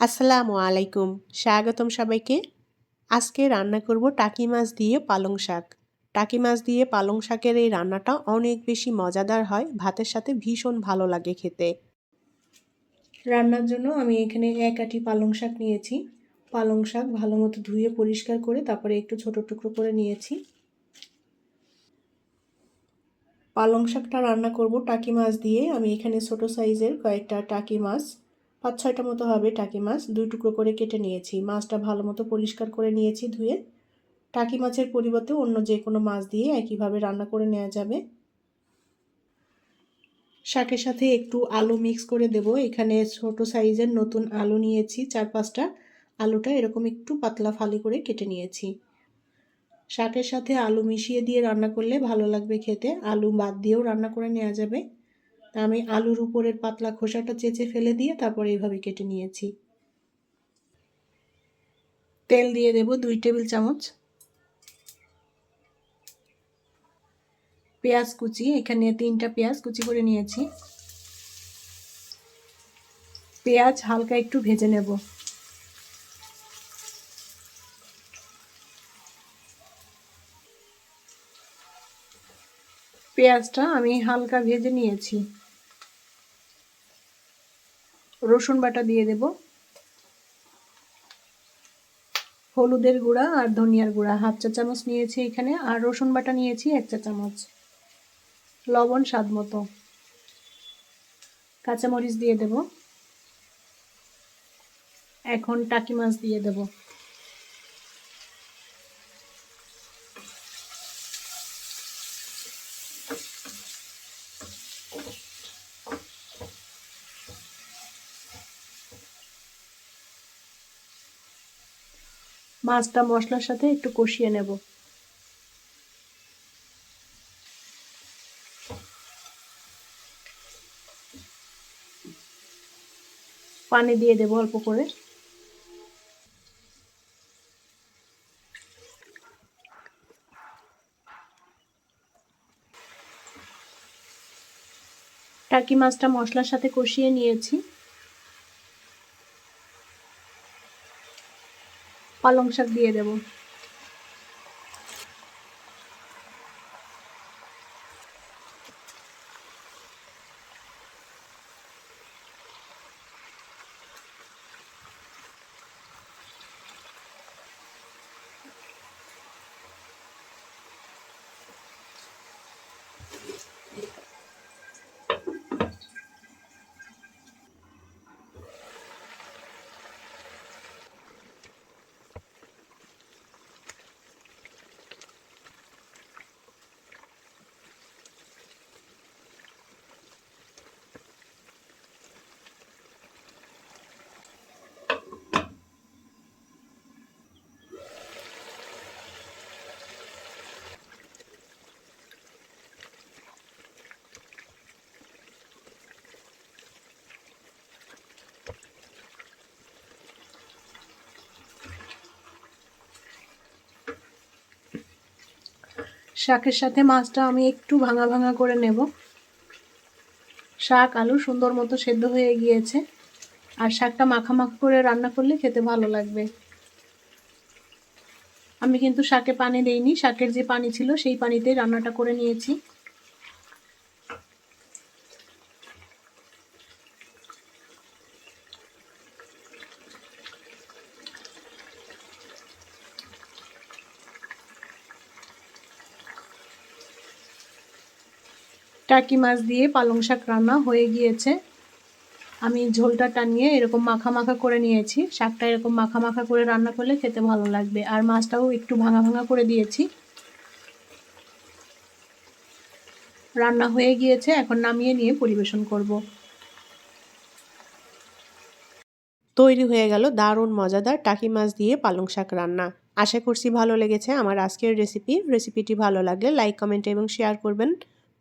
আসসালামু আলাইকুম। স্বাগতম সবাইকে। আজকে রান্না করব টাকি মাছ দিয়ে পালং শাক। টাকি মাছ দিয়ে পালং শাকের এই রান্নাটা অনেক বেশি মজাদার হয়, ভাতের সাথে ভীষণ ভালো লাগে খেতে। রান্নার জন্য আমি এখানে এক আটি পালং শাক নিয়েছি। পালং শাক ভালো মতো ধুয়ে পরিষ্কার করে তারপরে একটু ছোট টুকরো করে নিয়েছি। পালং শাকটা রান্না করব টাকি মাছ দিয়ে। আমি এখানে ছোট সাইজের কয়েকটা টাকি মাছ পাঁচ ছয়টা মতো হবে টাকি মাছ। দুই টুকরো করে কেটে নিয়েছি। মাছটা ভালো মতো পরিষ্কার করে নিয়েছি ধুয়ে। টাকি মাছের পরিবর্তে অন্য যে কোনো মাছ দিয়ে একইভাবে রান্না করে নেওয়া যাবে। শাকের সাথে একটু আলু মিক্স করে দেব। এখানে ছোট সাইজের নতুন আলু নিয়েছি, চার পাঁচটা। আলুটা এরকম একটু পাতলা ফালি করে কেটে নিয়েছি। শাকের সাথে আলু মিশিয়ে দিয়ে রান্না করলে ভালো লাগবে খেতে। আলু বাদ দিয়েও রান্না করে নেওয়া যাবে। আমি আলুর উপরের পাতলা খোসাটা চেঁচে ফেলে দিয়ে তারপর এইভাবে কেটে নিয়েছি। তেল দিয়ে দেব দুই টেবিল চামচ। পেঁয়াজ কুচি, এখানে তিনটা পেঁয়াজ কুচি করে নিয়েছি। পেঁয়াজ হালকা একটু ভেজে নেব। পেঁয়াজটা আমি হালকা ভেজে নিয়েছি। রসুন বাটা দিয়ে দেব। হলুদের গুঁড়া আর ধনিয়ার গুঁড়া। হাফ চা চামচ নিয়েছি এখানে আর রসুন বাটা নিয়েছি এক চা চামচ। লবণ স্বাদ মতো। কাঁচামরিচ দিয়ে দেব। এখন টাকি মাছ দিয়ে দেবো। মাছটা মশলার সাথে একটু কষিয়ে নেব। পানি দিয়ে দেবো অল্প করে। টাকি মাছটা মশলার সাথে কষিয়ে নিয়েছি। পালং শাক দিয়ে দেব। শাকের সাথে মাছটা আমি একটু ভাঙা ভাঙা করে নেব। শাক আলু সুন্দর মতো সেদ্ধ হয়ে গিয়েছে। আর শাকটা মাখা মাখা করে রান্না করলে খেতে ভালো লাগবে। আমি কিন্তু শাকে পানি দেইনি, শাকের যে পানি ছিল সেই পানিতেই রান্নাটা করে নিয়েছি। টাকি মাছ দিয়ে পালং শাক রান্না হয়ে গিয়েছে। আমি ঝোলটা টানিয়ে এরকম মাখা মাখা করে নিয়েছি। শাকটা এরকম মাখা মাখা করে রান্না করলে খেতে ভালো লাগবে। আর মাছটাও একটু ভাঙা ভাঙা করে দিয়েছি। রান্না হয়ে গিয়েছে, এখন নামিয়ে নিয়ে পরিবেশন করব। তৈরি হয়ে গেল দারুণ মজাদার টাকি মাছ দিয়ে পালং শাক রান্না। আশা করছি ভালো লেগেছে আমার আজকের রেসিপি রেসিপিটি ভালো লাগলে লাইক কমেন্ট এবং শেয়ার করবেন।